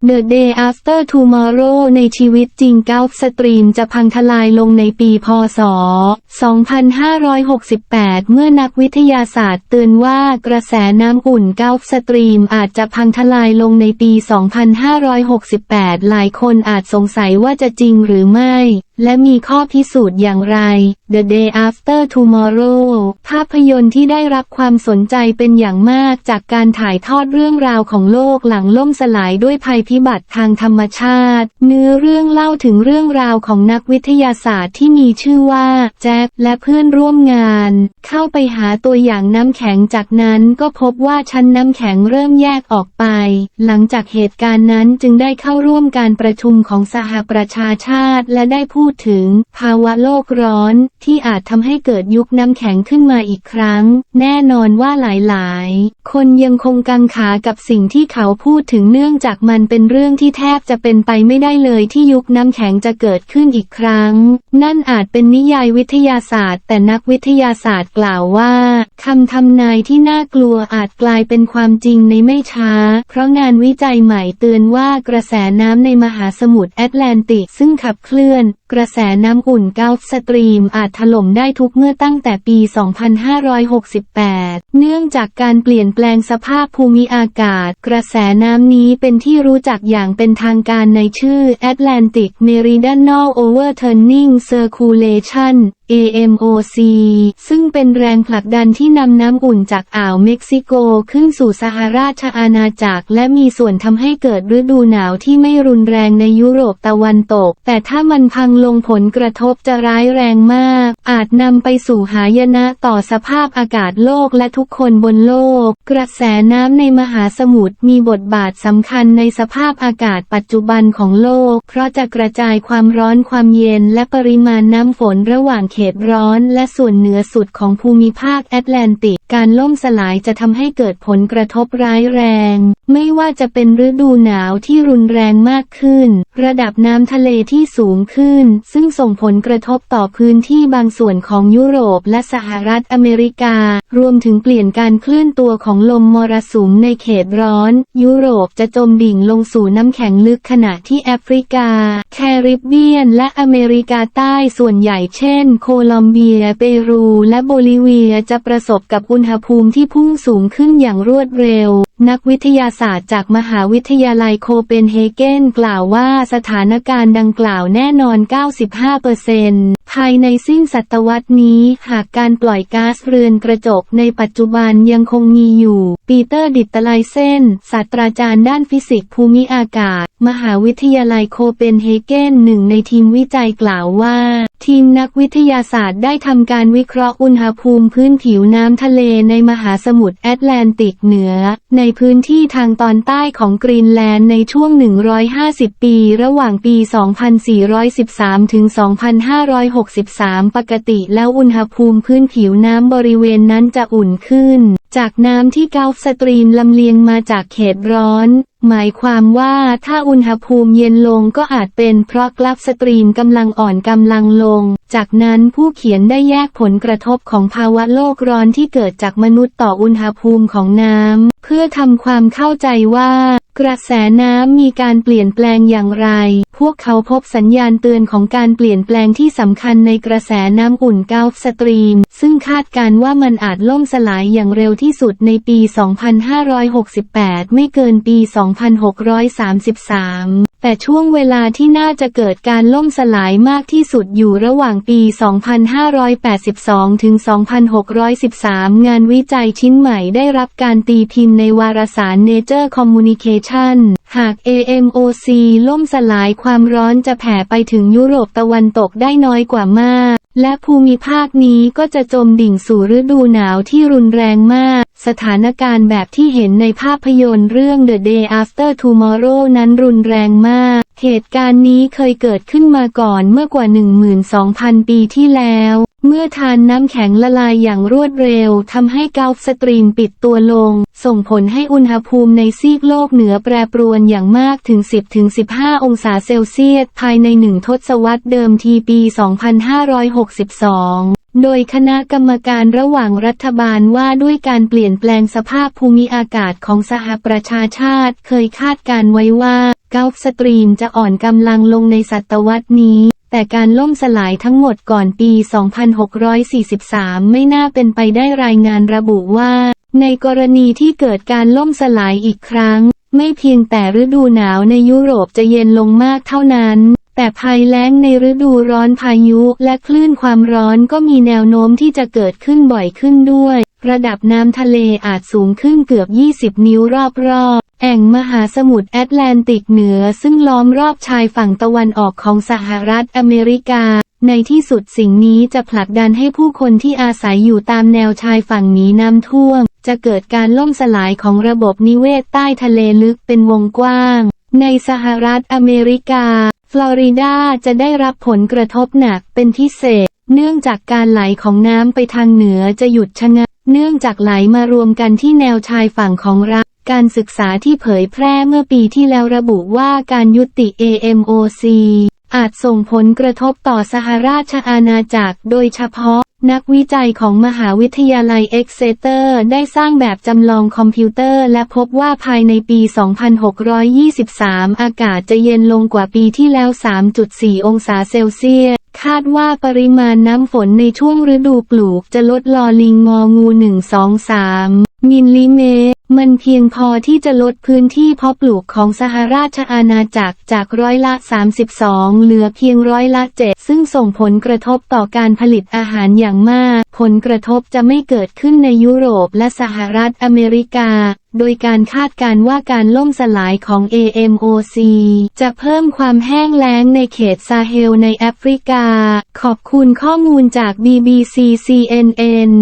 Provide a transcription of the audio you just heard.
The Day After Tomorrow ในชีวิตจริงก u ฟสตรีมจะพังทลายลงในปีพศ 2568 เมื่อนักวิทยาศาสตร์เตือนว่ากระแสน้ำอุ่นก u ฟสตรีมอาจจะพังทลายลงในปี 2568 หลายคนอาจสงสัยว่าจะจริงหรือไม่ และมีข้อพิสูจน์อย่างไร The Day After Tomorrow ภาพยนตร์ที่ได้รับความสนใจเป็นอย่างมากจากการถ่ายทอดเรื่องราวของโลกหลังล่มสลายด้วยภัยพิบัติทางธรรมชาติ เนื้อเรื่องเล่าถึงเรื่องราวของนักวิทยาศาสตร์ที่มีชื่อว่า แจ็คและเพื่อนร่วมงาน เข้าไปหาตัวอย่างน้ำแข็งจากนั้นก็พบว่าชั้นน้ำแข็งเริ่มแยกออกไป หลังจากเหตุการณ์นั้นจึงได้เข้าร่วมการประชุมของสหประชาชาติ และได้พูดถึง ภาวะโลกร้อน ที่อาจทำให้เกิดยุคน้ำแข็งขึ้นมาอีกครั้ง แน่นอนว่าหลายๆ คนยังคงกังขากับสิ่งที่เขาพูดถึงเนื่องจากมันเป็นเรื่องที่แทบจะเป็นไปไม่ได้เลยที่ยุคน้ำแข็งจะเกิดขึ้นอีกครั้ง นั่นอาจเป็นนิยายวิทยาศาสตร์ แต่นักวิทยาศาสตร์กล่าวว่าคำทำนายที่น่ากลัวอาจกลายเป็นความจริงในไม่ช้า เพราะงานวิจัยใหม่เตือนว่ากระแสน้ำในมหาสมุทรแอตแลนติกซึ่งขับเคลื่อน กระแสน้ำอุ่นเกาฟสตรีมอาจถล่มได้ทุกเมื่อตั้งแต่ปี 2568 เนื่องจากการเปลี่ยนแปลงสภาพภูมิอากาศ กระแสน้ำนี้เป็นที่รู้จักอย่างเป็นทางการในชื่อ Atlantic Meridional Overturning Circulation AMOC ซึ่งเป็นแรงผลักดันที่นำน้ำอุ่นจากอ่าวเม็กซิโกขึ้นสู่สหราชอาณาจักร และมีส่วนทำให้เกิดฤดูหนาวที่ไม่รุนแรงในยุโรปตะวันตก แต่ถ้ามันพังลงผลกระทบจะร้ายแรงมาก อาจนำไปสู่หายนะต่อสภาพอากาศโลกและทุกคนบนโลก กระแสน้ำในมหาสมุทรมีบทบาทสำคัญในสภาพอากาศปัจจุบันของโลก เพราะจะกระจายความร้อนความเย็นและปริมาณน้ำฝนระหว่างเขตร้อนและส่วนเหนือสุดของภูมิภาคแอตแลนติก การล่มสลายจะทำให้เกิดผลกระทบร้ายแรง ไม่ว่าจะเป็นฤดูหนาวที่รุนแรงมากขึ้น ระดับน้ำทะเลที่สูงขึ้น ซึ่งส่งผลกระทบต่อพื้นที่บางส่วนของยุโรปและสหรัฐอเมริกา รวมถึงเปลี่ยนการเคลื่อนตัวของลมมรสุมในเขตร้อน ยุโรปจะจมดิ่งลงสู่น้ำแข็งลึกขณะที่แอฟริกา แคริบเบียน และอเมริกาใต้ส่วนใหญ่เช่น โคลอมเบีย เปรู และโบลิเวียจะประสบกับอุณหภูมิที่พุ่งสูงขึ้นอย่างรวดเร็ว นักวิทยาศาสตร์จากมหาวิทยาลัยโคเปนเฮเกนกล่าวว่าสถานการณ์ดังกล่าวแน่นอน 95%ภายในสิ้นศตวรรษนี้หากการปล่อยก๊าซเรือนกระจกในปัจจุบันยังคงมีอยู่ ปีเตอร์ดิตไลเซนศาสตราจารย์ด้านฟิสิกส์ภูมิอากาศ มหาวิทยาลัยโคเปนเฮเกนหนึ่งในทีมวิจัยกล่าวว่า ทีมนักวิทยาศาสตร์ได้ทำการวิเคราะห์อุณหภูมิพื้นผิวน้ำทะเลในมหาสมุทรแอตแลนติกเหนือ ในพื้นที่ทางตอนใต้ของกรีนแลนด์ในช่วง 150 ปี ระหว่างปี 2413 ถึง63 ปกติแล้วอุณหภูมิพื้นผิวน้ำบริเวณนั้นจะอุ่นขึ้น จากน้ำที่กาฟสตรีมลำเลียงมาจากเขตร้อน หมายความว่าถ้าอุณหภูมิเย็นลงก็อาจเป็นเพราะกราฟสตรีมกำลังอ่อนกำลังลง จากนั้นผู้เขียนได้แยกผลกระทบของภาวะโลกร้อนที่เกิดจากมนุษย์ต่ออุณหภูมิของน้ำเพื่อทำความเข้าใจว่ากระแสน้ำมีการเปลี่ยนแปลงอย่างไร พวกเขาพบสัญญาณเตือนของการเปลี่ยนแปลงที่สำคัญในกระแสน้ำอุ่นเกาฟสตรีม ซึ่งคาดการว่ามันอาจล่มสลายอย่างเร็วที่สุดในปี 2568 ไม่เกินปี 2633แต่ช่วงเวลาที่น่าจะเกิดการล่มสลายมากที่สุดอยู่ระหว่างปี 2582 ถึง 2613 งานวิจัยชิ้นใหม่ได้รับการตีพิมพ์ในวารสาร Nature Communication หาก AMOC ล่มสลายความความร้อนจะแผ่ไปถึงยุโรปตะวันตกได้น้อยกว่ามาก และภูมิภาคนี้ก็จะจมดิ่งสู่ฤดูหนาวที่รุนแรงมาก สถานการณ์แบบที่เห็นในภาพยนตร์เรื่อง The Day After Tomorrow นั้นรุนแรงมาก เหตุการณ์นี้เคยเกิดขึ้นมาก่อนเมื่อกว่า 12,000 ปีที่แล้ว เมื่อทานน้ำแข็งละลายอย่างรวดเร็วทำให้เกาฟสตรีมปิดตัวลง ส่งผลให้อุณหภูมิในซีกโลกเหนือแปรปรวนอย่างมากถึง 10-15 องศาเซลเซียส ภายในหนึ่งทศวรรษเดิมทีปี 2562โดยคณะกรรมการระหว่างรัฐบาลว่าด้วยการเปลี่ยนแปลงสภาพภูมิอากาศของสหประชาชาติเคยคาดการไว้ว่า กลฟสตรีมจะอ่อนกำลังลงในศตวรรษนี้ แต่การล่มสลายทั้งหมดก่อนปี 2643 ไม่น่าเป็นไปได้รายงานระบุว่า ในกรณีที่เกิดการล่มสลายอีกครั้ง ไม่เพียงแต่ฤดูหนาวในยุโรปจะเย็นลงมากเท่านั้น แต่ภัยแล้งในฤดูร้อนพายุและคลื่นความร้อนก็มีแนวโน้มที่จะเกิดขึ้นบ่อยขึ้นด้วย ระดับน้ำทะเลอาจสูงขึ้นเกือบ 20 นิ้วรอบๆ แอ่งมหาสมุทรแอตแลนติกเหนือซึ่งล้อมรอบชายฝั่งตะวันออกของสหรัฐอเมริกา ในที่สุดสิ่งนี้จะผลักดันให้ผู้คนที่อาศัยอยู่ตามแนวชายฝั่งนี้น้ำท่วม จะเกิดการล่มสลายของระบบนิเวศใต้ทะเลลึกเป็นวงกว้าง ในสหรัฐอเมริกา ฟลอริดาจะได้รับผลกระทบหนักเป็นพิเศษ เนื่องจากการไหลของน้ำไปทางเหนือจะหยุดชะงักเนื่องจากไหลมารวมกันที่แนวชายฝั่งของรัฐ การศึกษาที่เผยแพร่เมื่อปีที่แล้วระบุว่าการยุติ AMOC อาจส่งผลกระทบต่อสหราชอาณาจักร โดยเฉพาะ นักวิจัยของมหาวิทยาลัยเอ็กเซเตอร์ได้สร้างแบบจำลองคอมพิวเตอร์ และพบว่าภายในปี 2623 อากาศจะเย็นลงกว่าปีที่แล้ว 3.4 องศาเซลเซียสคาดว่าปริมาณน้ำฝนในช่วงฤดูปลูกจะลดลอลิงงองู 123 มิลลิเมตร มันเพียงพอที่จะลดพื้นที่เพาะปลูกของสหราชอาณาจักรจากร้อยละ 32 เหลือเพียงร้อยละ 7 ซึ่งส่งผลกระทบต่อการผลิตอาหารอย่างมาก ผลกระทบจะไม่เกิดขึ้นในยุโรปและสหรัฐอเมริกาโดยการคาดการว่าการล่มสลายของ AMOC จะเพิ่มความแห้งแล้งในเขตซาเฮลในแอฟริกา ขอบคุณข้อมูลจาก BBC CNN